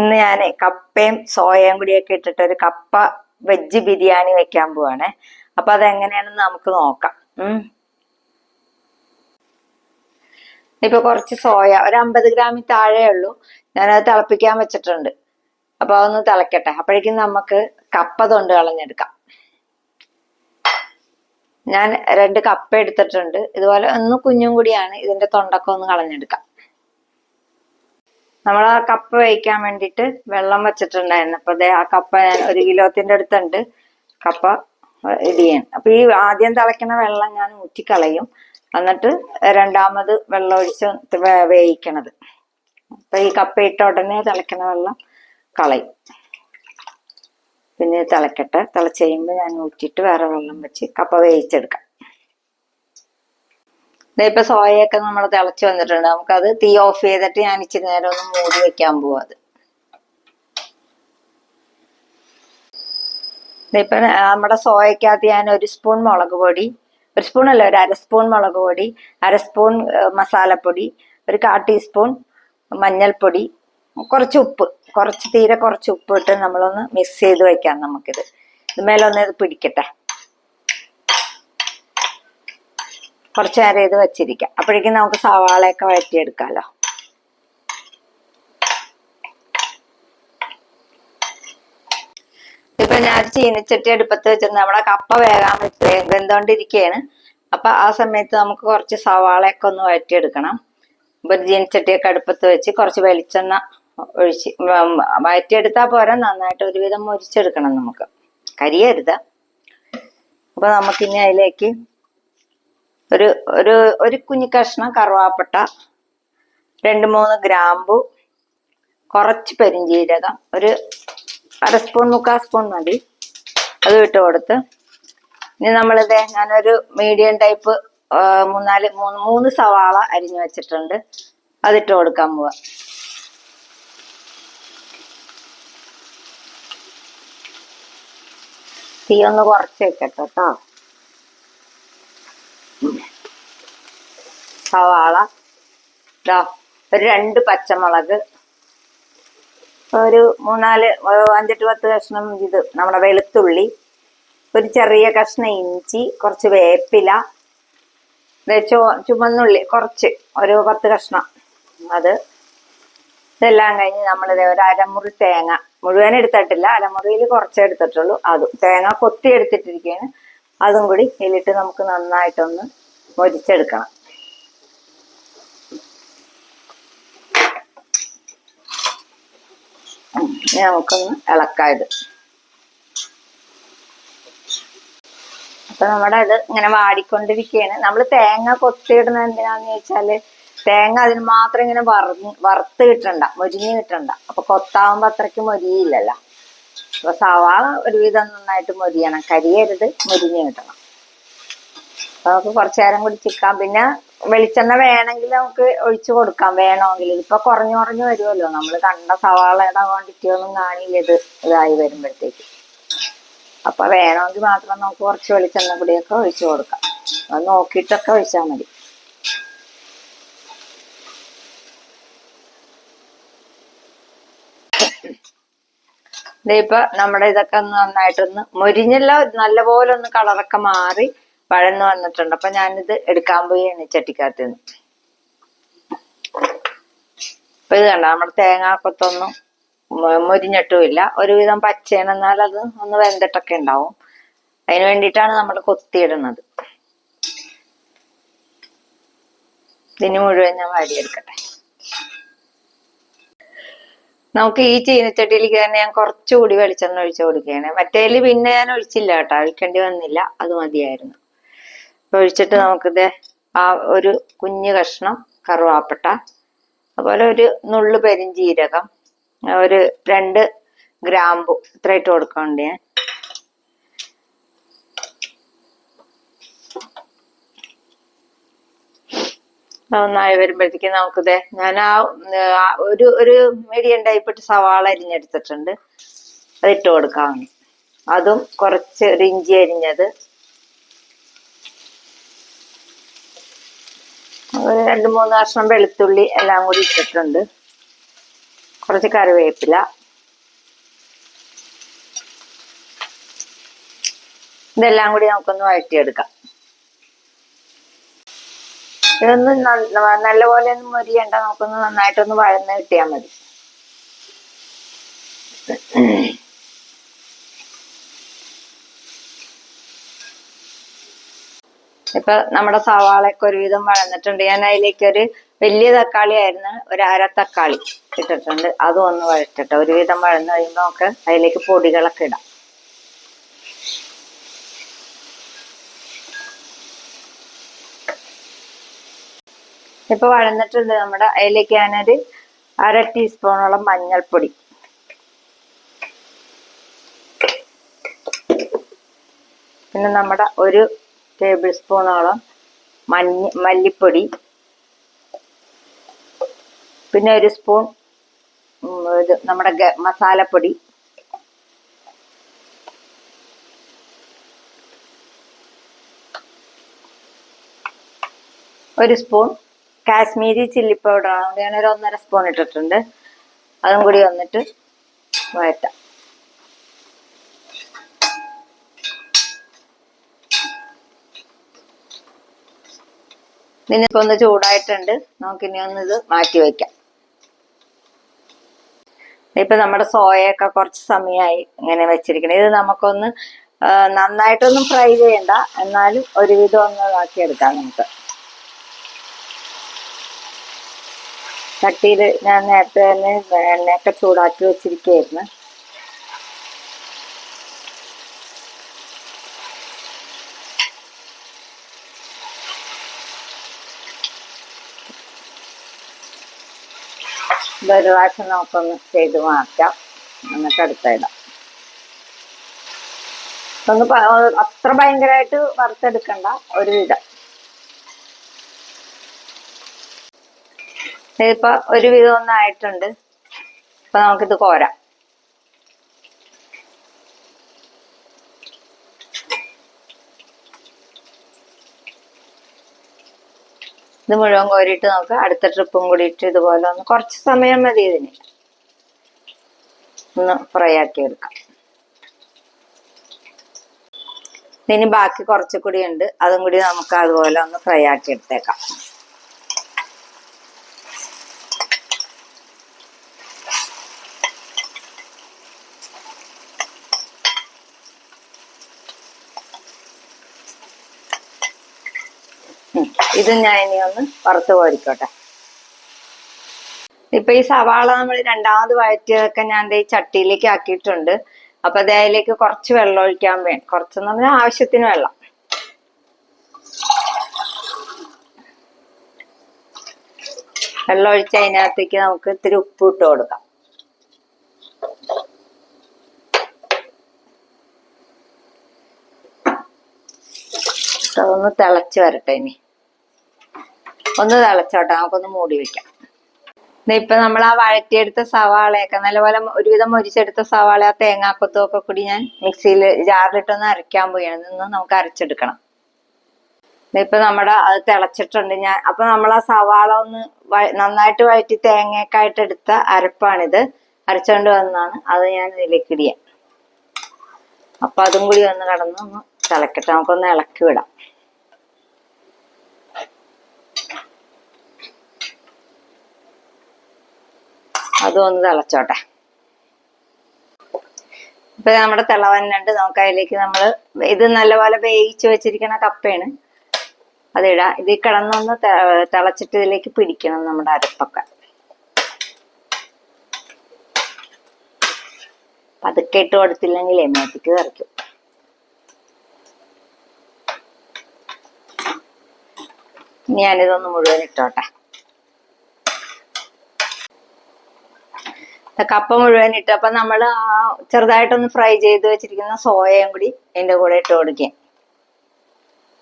ഇന്ന് ഞാൻ കപ്പയും സോയയും കൂടിയൊക്കെ ഇട്ടിട്ട് ഒരു കപ്പ വെജ് ബിരിയാണി വെക്കാൻ പോവാണേ. അപ്പൊ അതെങ്ങനെയാണെന്ന് നമുക്ക് നോക്കാം. ഇപ്പൊ കുറച്ച് സോയ ഒരു അമ്പത് ഗ്രാമിൽ താഴെ ഉള്ളൂ. ഞാനത് തിളപ്പിക്കാൻ വെച്ചിട്ടുണ്ട്. അപ്പൊ അതൊന്ന് തിളക്കട്ടെ. അപ്പോഴേക്കും നമുക്ക് കപ്പ തൊണ്ട് കളഞ്ഞെടുക്കാം. ഞാൻ രണ്ട് കപ്പ എടുത്തിട്ടുണ്ട്. ഇതുപോലെ ഒന്ന് കുഞ്ഞും കൂടിയാണ് ഇതിന്റെ തൊണ്ടൊക്കെ ഒന്ന് കളഞ്ഞെടുക്കാം. നമ്മൾ ആ കപ്പ വേവിക്കാൻ വേണ്ടിയിട്ട് വെള്ളം വെച്ചിട്ടുണ്ടായിരുന്നു. അപ്പൊ അതെ ആ കപ്പ ഒരു കിലോത്തിന്റെ അടുത്തുണ്ട്. കപ്പ ഇടിയാണ് അപ്പൊ ഈ ആദ്യം തിളയ്ക്കുന്ന വെള്ളം ഞാൻ ഊറ്റിക്കളയും. എന്നിട്ട് രണ്ടാമത് വെള്ളം ഒഴിച്ച് വേവിക്കണത്. അപ്പൊ ഈ കപ്പ ഇട്ട ഉടനെ തിളയ്ക്കുന്ന വെള്ളം കളയും. പിന്നെ തിളക്കട്ടെ. തിളച്ച് കഴിയുമ്പോൾ ഞാൻ ഊറ്റിയിട്ട് വേറെ വെള്ളം വെച്ച് കപ്പ വേവിച്ചെടുക്കാം. ഇപ്പൊ സോയയൊക്കെ നമ്മൾ തിളച്ച് വന്നിട്ടുണ്ട്. നമുക്കത് തീ ഓഫ് ചെയ്തിട്ട് ഞാൻ ഇച്ചിരി നേരം ഒന്ന് മൂടി വെക്കാൻ പോവാ അത്. ദേ ഇപ്പൊ നമ്മുടെ സോയക്കകത്ത് ഞാൻ ഒരു സ്പൂൺ മുളക് പൊടി ഒരു സ്പൂൺ അല്ല ഒരു അര സ്പൂൺ മുളക് പൊടി അര സ്പൂൺ മസാലപ്പൊടി ഒരു കാ ടീസ്പൂൺ മഞ്ഞൾപ്പൊടി കുറച്ച് ഉപ്പ് കുറച്ച് തീരെ കുറച്ച് ഉപ്പ് ഇട്ട് നമ്മളൊന്ന് മിക്സ് ചെയ്ത് വെക്കാം നമുക്കിത്. ഇതുമേലൊന്ന് ഇത് പിടിക്കട്ടെ. കുറച്ച് നേരം ഇത് വെച്ചിരിക്കാം. അപ്പോഴേക്കും നമുക്ക് സവാളയൊക്കെ വഴറ്റിയെടുക്കാമല്ലോ ഇപ്പൊ ഞാൻ ചീനച്ചട്ടി അടുപ്പത്ത് വെച്ചിരുന്ന. നമ്മുടെ കപ്പ വേകാൻ വെന്തോണ്ടിരിക്കയാണ് അപ്പൊ ആ സമയത്ത് നമുക്ക് കുറച്ച് സവാളയൊക്കെ ഒന്ന് വഴറ്റിയെടുക്കണം. ഇപ്പൊ ചീനച്ചട്ടിയൊക്കെ അടുപ്പത്ത് വെച്ച് കുറച്ച് വെളിച്ചെണ്ണ ഒഴിച്ച് വഴറ്റിയെടുത്താൽ പോരാ. നന്നായിട്ട് ഒരുവിധം മുരിച്ചെടുക്കണം നമുക്ക്. കരിയരുത്. അപ്പൊ നമുക്കിനി അതിലേക്ക് ഒരു ഒരു ഒരു കുഞ്ഞു കഷ്ണം കറുവാപ്പട്ട രണ്ട് മൂന്ന് ഗ്രാമ്പു കുറച്ച് പെരിഞ്ജീരകം ഒരു അര സ്പൂൺ മുക്കാൽ സ്പൂൺ മതി. അത് ഇട്ട് കൊടുത്ത്. ഇനി നമ്മളിത് ഞാനൊരു മീഡിയം ടൈപ്പ് മൂന്നാൽ മൂന്ന് മൂന്ന് സവാള അരിഞ്ഞു വെച്ചിട്ടുണ്ട്. അതിട്ട് കൊടുക്കാൻ പോവാ. തീ ഒന്ന് കുറച്ച് വെക്കട്ടെ കേട്ടോ സവാള. ദാ ഒരു രണ്ട് പച്ചമുളക്. ഒരു മൂന്നാൽ അഞ്ചെട്ട് പത്ത് കഷ്ണം ഇത് നമ്മുടെ വെളുത്തുള്ളി. ഒരു ചെറിയ കഷ്ണം ഇഞ്ചി കുറച്ച് വേപ്പില. ചോ ചുമന്നുള്ളി കുറച്ച് ഒരു പത്ത് കഷ്ണം അത്. ഇതെല്ലാം കഴിഞ്ഞ് നമ്മളിത് ഒരു അരമുറി തേങ്ങ. മുഴുവൻ എടുത്തിട്ടില്ല അരമുറിയിൽ കുറച്ചേ എടുത്തിട്ടുള്ളൂ. അതും തേങ്ങ കൊത്തി എടുത്തിട്ടിരിക്കുകയാണ്. അതും കൂടി ഇതിലിട്ട് നമുക്ക് നന്നായിട്ടൊന്ന് മൊരിച്ചെടുക്കണം. നമുക്കൊന്ന് ഇളക്കായത്. അപ്പൊ നമ്മുടെ ഇത് ഇങ്ങനെ വാടിക്കൊണ്ടിരിക്കുകയാണ് നമ്മൾ തേങ്ങ കൊത്തിയിടുന്നത് എന്തിനാന്ന് ചോദിച്ചാൽ തേങ്ങ അതിന് മാത്രം ഇങ്ങനെ വറു വറുത്ത് കിട്ടണ്ട മൊരിഞ്ഞ് കിട്ടണ്ട. അപ്പൊ കൊത്താവുമ്പോ അത്രയ്ക്ക് മൊരിയില്ലല്ലോ. അപ്പൊ സവാള ഒരുവിധം നന്നായിട്ട് മൊരിയണം. കരിയരുത് മൊരിഞ്ഞ് കിട്ടണം. അപ്പൊ നമുക്ക് കുറച്ചു നേരം കൂടി ചിക്കാം. പിന്നെ വെളിച്ചെണ്ണ വേണമെങ്കിൽ നമുക്ക് ഒഴിച്ചു കൊടുക്കാം. വേണമെങ്കിൽ. ഇപ്പൊ കുറഞ്ഞു കുറഞ്ഞു വരുമല്ലോ. നമ്മൾ കണ്ട സവാളയുടെ ക്വാണ്ടിറ്റി ഒന്നും കാണില്ല. ഇത് ഇതായി വരുമ്പോഴത്തേക്ക്. അപ്പൊ വേണമെങ്കിൽ മാത്രം നമുക്ക് കുറച്ച് വെളിച്ചെണ്ണ കൂടിയൊക്കെ ഒഴിച്ചു കൊടുക്കാം. അത് നോക്കിയിട്ടൊക്കെ ഒഴിച്ചാൽ മതി. ദേ ഇപ്പൊ നമ്മുടെ ഇതൊക്കെ ഒന്ന് നന്നായിട്ടൊന്ന് മുരിഞ്ഞല്ല നല്ലപോലെ ഒന്ന് കളറൊക്കെ മാറി വഴന്ന് വന്നിട്ടുണ്ട്. അപ്പൊ ഞാനിത് എടുക്കാൻ പോയി എണ്ണിച്ചട്ടിക്കകത്ത് നിന്ന് അപ്പൊ ഇത് കണ്ട? നമ്മുടെ തേങ്ങാക്കൊത്തൊന്നും മുരിഞ്ഞിട്ടുമില്ല. ഒരുവിധം പച്ചയാണ് അത് ഒന്ന് വെന്തിട്ടൊക്കെ ഉണ്ടാവും. അതിന് വേണ്ടിയിട്ടാണ് നമ്മൾ കൊത്തിയിടുന്നത്. ഇതിന് മുഴുവൻ ഞാൻ വാരിയെടുക്കട്ടെ. നമുക്ക് ഈ ചീനച്ചട്ടിയിലേക്ക് തന്നെ ഞാൻ കുറച്ചുകൂടി വെളിച്ചെണ്ണ ഒഴിച്ചു കൊടുക്കുകയാണ്. മറ്റേൽ പിന്നെ ഞാൻ ഒഴിച്ചില്ല കേട്ടോ. ഒഴിക്കേണ്ടി വന്നില്ല. അത് മതിയായിരുന്നു. ഒഴിച്ചിട്ട് നമുക്കിത് ആ ഒരു കുഞ്ഞു കഷ്ണം കറുവാപ്പട്ട അതുപോലെ ഒരു നുള്ളു പെരിഞ്ചീരകം ഒരു രണ്ട് ഗ്രാമ്പു ഇത്ര ഇട്ട് ഞാൻ. നന്നായി വരുമ്പോഴത്തേക്കും നമുക്കിത് ഞാൻ ആ ആ ഒരു ഒരു മീഡിയം ടൈപ്പിട്ട് സവാള അരിഞ്ഞെടുത്തിട്ടുണ്ട്. അതിട്ട് കൊടുക്കാം. അതും കുറച്ച് ഒരു ഇഞ്ചി അരിഞ്ഞത്. ഒരു രണ്ട് മൂന്ന് കഷ്ണം വെളുത്തുള്ളി എല്ലാം കൂടി ഇട്ടിട്ടുണ്ട്. കുറച്ച് കറിവേപ്പില. ഇതെല്ലാം കൂടി നമുക്കൊന്ന് വഴറ്റിയെടുക്കാം. ഇതൊന്ന് നല്ല നല്ലപോലെ ഒന്നും മുരിയണ്ട. നമുക്കൊന്ന് നന്നായിട്ടൊന്ന് വഴന്ന് കിട്ടിയാൽ മതി. ഇപ്പൊ നമ്മുടെ സവാളയൊക്കെ ഒരുവിധം വഴന്നിട്ടുണ്ട്. ഞാൻ അതിലേക്ക് ഒരു വലിയ തക്കാളി ആയിരുന്നു. ഒരു അര തക്കാളി ഇട്ടിട്ടുണ്ട്. അതും ഒന്ന് വഴറ്റട്ടെ. ഒരുവിധം വഴന്ന് കഴിയുമ്പോൾ നമുക്ക് അതിലേക്ക് പൊടികളൊക്കെ ഇടാം. ഇപ്പൊ വഴന്നിട്ടുണ്ട് നമ്മുടെ അതിലേക്ക് ഞാനൊരു അര ടീസ്പൂണോളം മഞ്ഞൾപ്പൊടി. പിന്നെ നമ്മുടെ ഒരു ടേബിൾ സ്പൂണോളം മഞ്ഞ മല്ലിപ്പൊടി. പിന്നെ ഒരു സ്പൂൺ ഇത് നമ്മുടെ മസാലപ്പൊടി. ഒരു സ്പൂൺ കാശ്മീരി ചില്ലി പൗഡർ ആണ്. ഞാനൊരു ഒന്നര സ്പൂൺ ഇട്ടിട്ടുണ്ട്. അതും കൂടി വന്നിട്ട് വഴറ്റാം. ഇതിനിപ്പോ ഒന്ന് ചൂടായിട്ടുണ്ട്. നമുക്കിനി ഒന്ന് ഇത് മാറ്റി വയ്ക്കാം. ഇപ്പൊ നമ്മുടെ സോയൊക്കെ കുറച്ച് സമയമായി ഇങ്ങനെ വെച്ചിരിക്കണം. ഇത് നമുക്കൊന്ന് നന്നായിട്ടൊന്നും ഫ്രൈ ചെയ്യണ്ട. എന്നാലും ഒരുവിധം ഒന്ന് ഇതാക്കിയെടുക്കാം നമുക്ക്. ചട്ടിയിൽ ഞാൻ നേരത്തെ തന്നെ എണ്ണയൊക്കെ ചൂടാക്കി വെച്ചിരിക്കുകയായിരുന്നു. ഒരു പ്രാവശ്യം നമുക്കൊന്ന് ചെയ്ത് മാറ്റാം. എന്നിട്ട് അടുത്തിടാം. ഒന്ന് അത്ര ഭയങ്കരമായിട്ട് വറുത്തെടുക്കണ്ട. ഒരുവിധം. ഇതിപ്പോ ഒരുവിധം ഒന്നായിട്ടുണ്ട് ഇപ്പൊ നമുക്കിത് കോരാം. ഇത് മുഴുവൻ കോരിയിട്ട് നമുക്ക് അടുത്ത ട്രിപ്പും കൂടിയിട്ട് ഇതുപോലെ ഒന്ന് കുറച്ച് സമയം മതി ഇതിന്. ഒന്ന് ഫ്രൈ ആക്കി എടുക്കാം. ഇനി ബാക്കി കുറച്ച് കൂടി ഉണ്ട്. അതും കൂടി നമുക്ക് അതുപോലെ ഒന്ന് ഫ്രൈ ആക്കി എടുത്തേക്കാം. ഇത് ഞാൻ ഇനി ഒന്ന് വറുത്ത് പോയിരിക്കോട്ടെ ഇപ്പൊ ഈ സവാള നമ്മൾ രണ്ടാമത് വഴറ്റിയതൊക്കെ ഞാൻ ഈ ചട്ടിയിലേക്ക് ആക്കിയിട്ടുണ്ട്. അപ്പൊ അത് അതിലേക്ക് കുറച്ച് വെള്ളം ഒഴിക്കാൻ വേണം കുറച്ചെന്ന് പറഞ്ഞാൽ ആവശ്യത്തിന് വെള്ളം. വെള്ളം ഒഴിച്ച് അതിനകത്തേക്ക് നമുക്ക് ഇത്തിരി ഉപ്പ് ഇട്ട് കൊടുക്കാം. ഒന്ന് തിളച്ച് വരട്ടെ ഇനി. ഒന്ന് തിളച്ചോട്ടെ നമുക്കൊന്ന് മൂടി വെക്കാം. ഇപ്പൊ നമ്മൾ ആ വഴറ്റിയെടുത്ത സവാളയൊക്കെ നല്ലപോലെ ഒരുവിധം മൊരിച്ചെടുത്ത സവാള ആ തേങ്ങാക്കൊത്തും ഒക്കെ കൂടി ഞാൻ മിക്സിയിൽ ജാറിലിട്ടൊന്ന് അരയ്ക്കാൻ പോയാണ് നിന്ന് നമുക്ക് അരച്ചെടുക്കണം. ഇപ്പൊ നമ്മുടെ അത് തിളച്ചിട്ടുണ്ട്. ഞാൻ അപ്പൊ നമ്മൾ ആ സവാള ഒന്ന് നന്നായിട്ട് വഴറ്റി തേങ്ങയൊക്കെ ആയിട്ട് എടുത്ത അരപ്പാണിത്. അരച്ചോണ്ട് വന്നതാണ്. അത് ഞാൻ ഇതിലേക്ക് അപ്പൊ അതും കൂടി ഒന്ന് കടന്ന് ഒന്ന് തിളക്കട്ടെ. നമുക്കൊന്ന് ഇളക്കി വിടാം. അതും ഒന്ന് തിളച്ചോട്ടെ. ഇപ്പൊ നമ്മുടെ തിളവന്നുണ്ട് നമുക്ക് അതിലേക്ക് നമ്മൾ ഇത് നല്ലപോലെ വേവിച്ച് വെച്ചിരിക്കുന്ന കപ്പയാണ്. അതിടാ ഇത് കിടന്നൊന്ന് തിളച്ചിട്ട് ഇതിലേക്ക് പിടിക്കണം നമ്മുടെ അരപ്പൊക്കെ. പതുക്കെ ഇട്ട് കൊടുത്തില്ലെങ്കിൽ മേത്തേക്ക് തെറിക്കും ഞാനിതൊന്ന് മുഴുവൻ ഇട്ടോട്ടെ. കപ്പ മുഴുവൻ ഇട്ട് അപ്പൊ നമ്മൾ ആ ചെറുതായിട്ടൊന്ന് ഫ്രൈ ചെയ്ത് വെച്ചിരിക്കുന്ന സോയയും കൂടി അതിന്റെ കൂടെ ഇട്ട് കൊടുക്കാം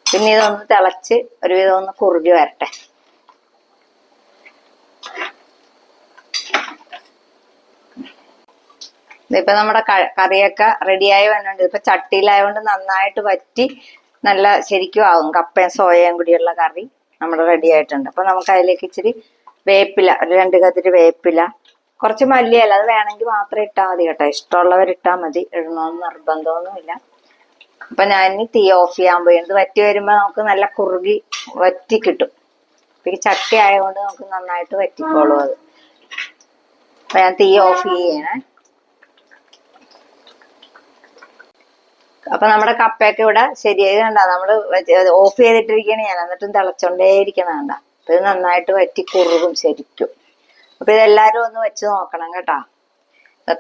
പിന്നെ ഇതൊന്ന് തിളച്ച് ഒരുവിധം ഒന്ന് കുറുകി വരട്ടെ. ഇതിപ്പോ നമ്മുടെ കറിയൊക്കെ റെഡിയായി വന്നിട്ടുണ്ട്. ഇപ്പൊ ചട്ടിയിലായതുകൊണ്ട് നന്നായിട്ട് വറ്റി നല്ല ശരിക്കും ആകും കപ്പയും സോയയും കൂടിയുള്ള കറി നമ്മൾ റെഡി ആയിട്ടുണ്ട് അപ്പൊ നമുക്ക് അതിലേക്ക് ഇച്ചിരി വേപ്പില ഒരു രണ്ട് കതിരി വേപ്പില കുറച്ച് മല്ലിയല്ല അത് വേണമെങ്കിൽ മാത്രം ഇട്ടാൽ മതി കേട്ടോ. ഇഷ്ടമുള്ളവർ ഇട്ടാൽ മതി. ഇടണമെന്ന് നിർബന്ധമൊന്നുമില്ല. അപ്പൊ ഞാൻ തീ ഓഫ് ചെയ്യാൻ പോയി. ഇത് വറ്റി വരുമ്പോ നമുക്ക് നല്ല കുറുകി വറ്റി കിട്ടും. ഈ ചട്ടി ആയതുകൊണ്ട് നമുക്ക് നന്നായിട്ട് വറ്റിക്കോളും അത്. അപ്പൊ ഞാൻ തീ ഓഫ് ചെയ്യണേ. അപ്പൊ നമ്മുടെ കപ്പയൊക്കെ ഇവിടെ ശരിയായി. കണ്ട നമ്മൾ ഓഫ് ചെയ്തിട്ടിരിക്കണേ ഞാൻ. എന്നിട്ടും തിളച്ചോണ്ടേ ഇരിക്കണ കണ്ട. അത് നന്നായിട്ട് വറ്റി കുറുകും ശരിക്കും. അപ്പൊ ഇതെല്ലാരും ഒന്ന് വെച്ച് നോക്കണം കേട്ടാ.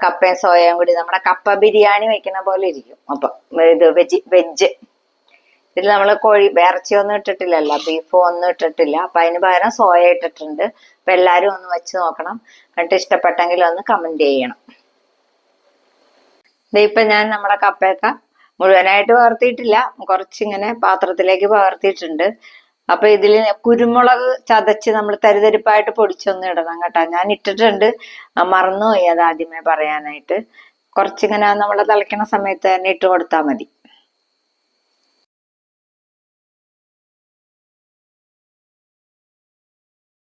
കപ്പയും സോയയും കൂടി. നമ്മുടെ കപ്പ ബിരിയാണി വെക്കുന്ന പോലെ ഇരിക്കും. അപ്പൊ ഇത് വെജ് വെജ്. ഇതിൽ നമ്മൾ കോഴി ഇറച്ചിയൊന്നും ഇട്ടിട്ടില്ലല്ലോ. ബീഫും ഒന്നും ഇട്ടിട്ടില്ല. അപ്പൊ അതിന് പകരം സോയ ഇട്ടിട്ടുണ്ട്. അപ്പൊ എല്ലാരും ഒന്ന് വെച്ച് നോക്കണം. എന്നിട്ട് ഇഷ്ടപ്പെട്ടെങ്കിൽ ഒന്ന് കമന്റ് ചെയ്യണം. ദേ ഇപ്പൊ ഞാൻ നമ്മുടെ കപ്പയൊക്കെ മുഴുവനായിട്ട് പകർത്തിയിട്ടില്ല. കുറച്ചിങ്ങനെ പാത്രത്തിലേക്ക് പകർത്തിയിട്ടുണ്ട്. അപ്പൊ ഇതിൽ കുരുമുളക് ചതച്ച് നമ്മൾ തരിതരിപ്പായിട്ട് പൊടിച്ചൊന്നും ഇടണം കേട്ടോ. ഞാൻ ഇട്ടിട്ടുണ്ട്. മറന്നുപോയി അത് ആദ്യമേ പറയാനായിട്ട്. കുറച്ചിങ്ങനെ നമ്മൾ തിളയ്ക്കണ സമയത്ത് തന്നെ ഇട്ട് കൊടുത്താൽ മതി.